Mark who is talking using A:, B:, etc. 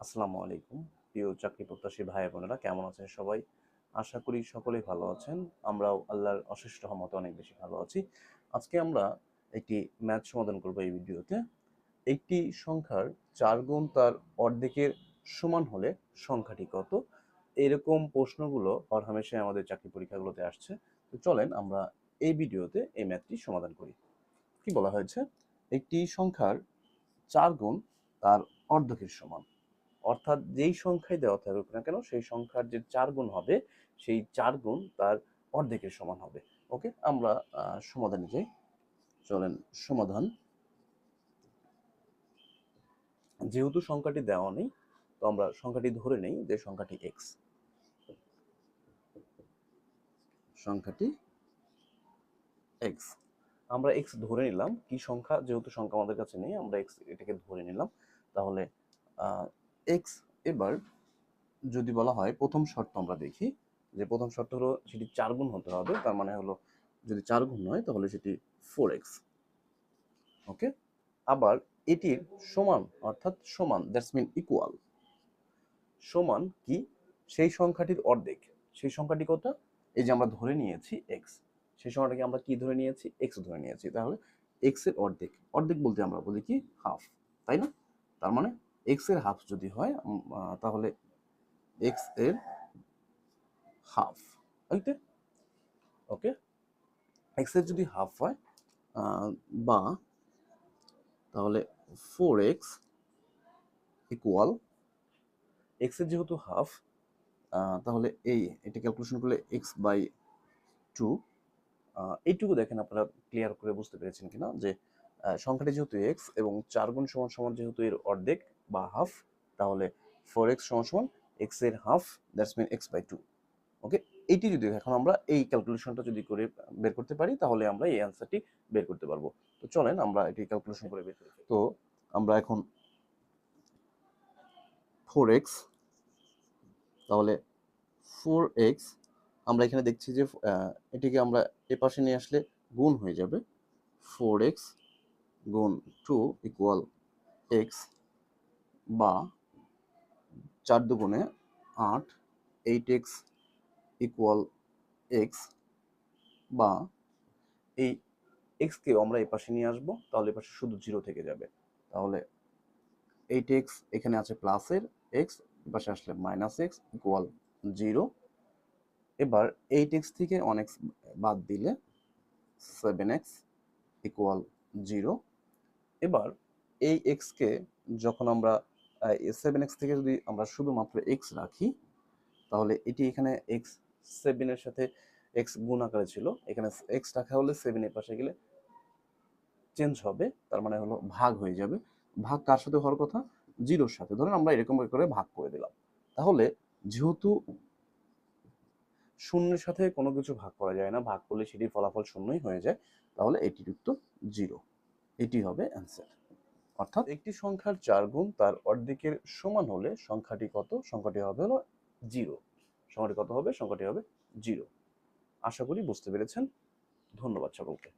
A: আসসালামু আলাইকুম। প্রিয় চাকরি প্রত্যাশী ভাই বোনেরা, কেমন আছেন সবাই? আশা করি সকলেই ভালো আছেন। আমরাও আল্লাহর অশেষ রহমতে অনেক বেশি ভালো আছি। আজকে আমরা একটি ম্যাথ সমাধান করব এই ভিডিওতে। একটি সংখ্যার চার গুণ তার অর্ধেকের সমান হলে সংখ্যাটি কত? এরকম প্রশ্নগুলো হরহামেশাই আমাদের চাকরি পরীক্ষাগুলোতে আসছে। তো চলেন আমরা এই ভিডিওতে এই ম্যাথটি সমাধান করি। কি বলা হয়েছে? একটি সংখ্যার চার গুণ তার অর্ধেকের সমান। অর্থাৎ যেই সংখ্যায় দেওয়া থাকুক না কেন, সেই সংখ্যার যে চার গুণ হবে, সেই চার গুণ তার অর্ধেকের সমান হবে। ওকে? আমরা সমাধানে যাই। চলেন, সমাধান। যেহেতু সংখ্যাটি দেওয়া নেই, তো আমরা সংখ্যাটি ধরে নেই যে সংখ্যাটি এক্স সংখ্যাটি এক্স আমরা এক্স ধরে নিলাম। কি সংখ্যা? যেহেতু সংখ্যা আমাদের কাছে নেই, আমরা এক্স এটাকে ধরে নিলাম। তাহলে এক্স এবার যদি বলা হয় প্রথম শর্ত আমরা দেখি যে প্রথম শর্ত হলো সেটি চার গুণ হতে হবে, তার মানে হলো যদি চার গুণ হয় তাহলে সেটি ফোর এক্স ওকে আবার এটির সমান, অর্থাৎ সমান দ্যাটস মিন ইকুয়াল সমান কি? সেই সংখ্যাটির অর্ধেক। সেই সংখ্যাটি কত এই যে আমরা ধরে নিয়েছি এক্স সেই সংখ্যাটাকে আমরা কি ধরে নিয়েছি? এক্স ধরে নিয়েছি। তাহলে এক্সের অর্ধেক। অর্ধেক বলতে আমরা বলি কি? হাফ তাই না? তার মানে এক্সের হাফ যদি হয় তাহলে এক্সের হাফ ওইতে ওকে এক্সের যদি হাফ হয় বা তাহলে ফোর এক্স ইকুয়াল এক্সের যেহেতু হাফ তাহলে এই, এটা ক্যালকুলেশন করলে এক্স বাই টু এইটুকু দেখেন আপনারা ক্লিয়ার করে বুঝতে পেরেছেন কিনা যে সংখ্যাটি যেহেতু এক্স এবং চার গুণ সমান সমান যেহেতু এর অর্ধেক বা হাফ, তাহলে ফোর এক্স সমান এক্সের half that's mean X by two okay eighty যদি এখন আমরা এই ক্যালকুলেশনটা যদি করে বের করতে পারি, তাহলে আমরা এই অ্যান্সারটি বের করতে পারব। তো চলেন আমরা এটি ক্যালকুলেশন করে বের করি। তো আমরা এখন ফোর এক্স তাহলে ফোর এক্স আমরা এখানে দেখছি যে এটিকে আমরা এ পাশে নিয়ে আসলে গুণ হয়ে যাবে। ফোর এক্স গুণ টু ইকুয়াল এক্স বা চার দুগুণে আট এইট এক্স ইকুয়াল এক্স বা এই এক্সকে আমরা এই পাশে নিয়ে আসব, তাহলে এই পাশে শুধু জিরো থেকে যাবে। তাহলে এইট এক্স এখানে আছে প্লাসের এক্স পাশে আসলে মাইনাস এক্স ইকুয়াল জিরো এবার এইট এক্স থেকে এক্স বাদ দিলে সেভেন এক্স ইকুয়াল জিরো এবার এই এক্সকে যখন আমরা সেভেন এক্স থেকে যদি আমরা শুধুমাত্র এক্স রাখি, তাহলে এটি এখানে এক্স সেভেনের সাথে এক্স গুণ আকারে ছিল। এখানে এক্স রাখা হলে সেভেনের পাশে গেলে চেঞ্জ হবে, তার মানে হলো ভাগ হয়ে যাবে। ভাগ কার সাথে হওয়ার কথা? জিরোর সাথে। ধরেন আমরা এরকম করে ভাগ করে দিলাম। তাহলে যেহেতু শূন্যের সাথে কোনো কিছু ভাগ করা যায় না, ভাগ করলে সেটির ফলাফল শূন্যই হয়ে যায়, তাহলে এটির উত্তর জিরো এটি হবে অ্যান্সার অর্থাৎ একটি সংখ্যার চার গুণ তার অর্ধেকের সমান হলে সংখ্যাটি কত? সংখ্যাটি হবে হলো জিরো। সংখ্যাটি কত হবে? সংখ্যাটি হবে জিরো। আশা করি বুঝতে পেরেছেন। ধন্যবাদ সকলকে।